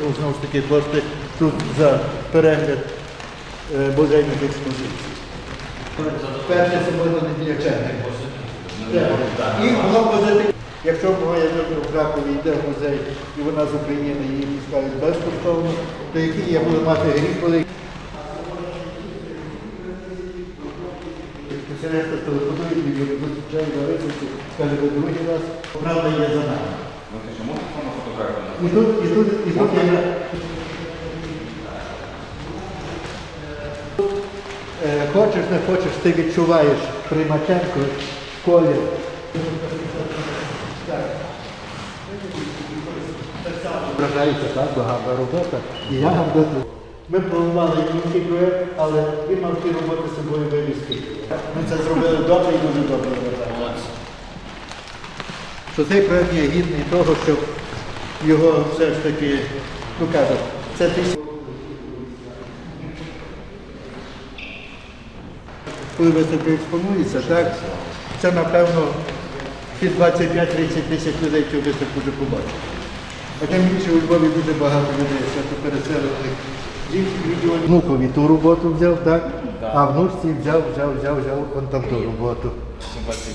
Знову ж таки, кошти тут за перегляд е, музейних експозицій. Перше субота неділя. І було позитивно. Якщо моя донька в Кракові йде в музей і вона з України її пускають безкоштовно, то який я буду мати гріх великий. Спеціалісти телефонують мені, зустрічають на виставці, каже, ви другий раз, правда є за нами. І тут, і тут, і тут я... Е, Хочеш, не хочеш, ти відчуваєш Примаченко, колір. Вражається так, багата робота. І я роботу. Ми планували інший проєкт, але він мав ті роботи з собою вивізки. Ми це зробили добре і дуже добре. Що цей проєкт є гідний того, щоб його все ж таки, ну кажуть, це тисяч. Коли виставка експонується, так, це напевно під 25-30 тисяч людей цю виставку вже побачить. А тим більше у Львові дуже багато людей, свято переселених. Внукові ту роботу взяв, так? А внучці взяв, взяв, взяв, взяв он там ту роботу.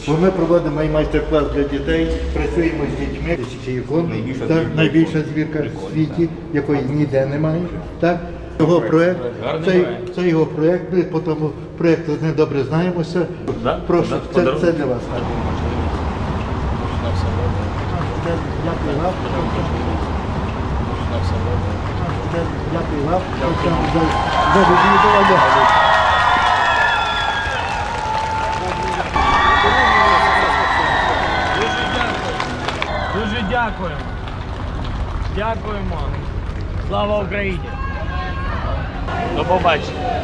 Бо ми проводимо і майстер-клас для дітей, працюємо з дітьми, тисячі ікон, так, найбільша збірка в світі, якої ніде немає. Так? Його проект, це, це його проект, ми по тому проекту з ним добре знаємося. Да? Прошу, Да, це, це для вас. Дякую вам. Дякую вам. За, за відвідування. Дуже дякуємо. Дякуємо. Слава Україні. До побачення.